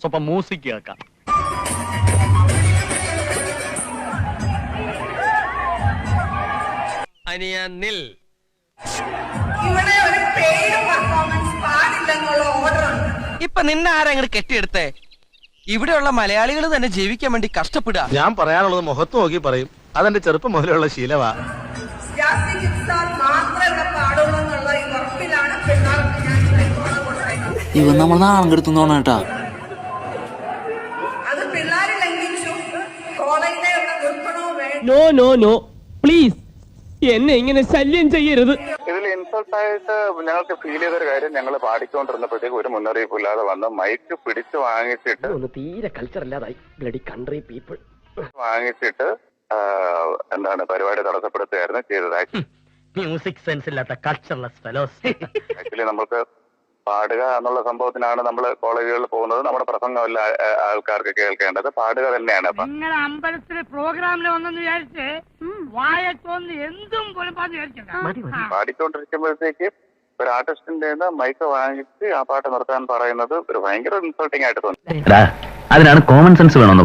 സ്വപ്പം music കേൾക്കാം. അനിയ നിൽ. ഇവിടെ ഒരു പെർഫോമൻസ് ഇപ്പൊ നിന്നെ ആരാ ഇങ്ങോട്ട് കെട്ടിയെടുത്തേ? ഇവിടെയുള്ള മലയാളികൾ തന്നെ ജീവിക്കാൻ വേണ്ടി കഷ്ടപ്പെടുക. ഞാൻ പറയാനുള്ളത് മുഖത്ത് നോക്കി പറയും. അതെന്റെ ചെറുപ്പം മുതലുള്ള ശീലവാ. ഇവ മാത്രമേ ഈ ഞാൻ നമ്മൾ നാളെ എടുത്തുന്നോണേട്ടാ നോ നോ നോ പ്ലീസ് എന്നെ ഇങ്ങനെ ശല്യം ചെയ്യരുത്. ഇതിൽ ഇൻസൾട്ട് ആയിട്ട് ഞങ്ങൾക്ക് ഫീൽ ചെയ്തൊരു കാര്യം ഞങ്ങൾ പാടിക്കൊണ്ടിരുന്നപ്പോഴത്തേക്ക് ഒരു മുന്നറിയിപ്പ് ഇല്ലാതെ വന്ന് മൈക്ക് പിടിച്ചു വാങ്ങിച്ചിട്ട് തീരെ കൾച്ചർ ഇല്ലാതായി ബ്ലഡി കൺട്രി പീപ്പിൾ വാങ്ങിച്ചിട്ട് എന്താണ് പരിപാടി തടസ്സപ്പെടുത്തുകയായിരുന്നു ചെയ്തത്. മ്യൂസിക് സെൻസ് ഇല്ലാത്ത കൾച്ചർലെസ് ഫെലോസ് ആക്ച്വലി നമുക്ക് പാടുക എന്നുള്ള സംഭവത്തിനാണ് നമ്മൾ കോളേജുകളിൽ പോകുന്നത്. നമ്മുടെ പ്രസംഗമല്ല ആൾക്കാർക്ക് കേൾക്കേണ്ടത്. പാടുക തന്നെയാണ് അപ്പൊ. അമ്പലത്തിൽ അമ്പലത്തിലെ പ്രോഗ്രാമിൽ വന്നെന്ന് വിചാരിച്ച് വായ തോന്നി എന്തും പാടിക്കൊണ്ടിരിക്കുമ്പോഴത്തേക്ക് ഒരു ആർട്ടിസ്റ്റിന്റെ മൈക്ക് വാങ്ങിച്ച് ആ പാട്ട് നിർത്താൻ പറയുന്നത് ഒരു ഭയങ്കര ഇൻസൾട്ടിംഗ് ആയിട്ട് തോന്നി. അതിനാണ് കോമൺ സെൻസ് വേണമെന്ന്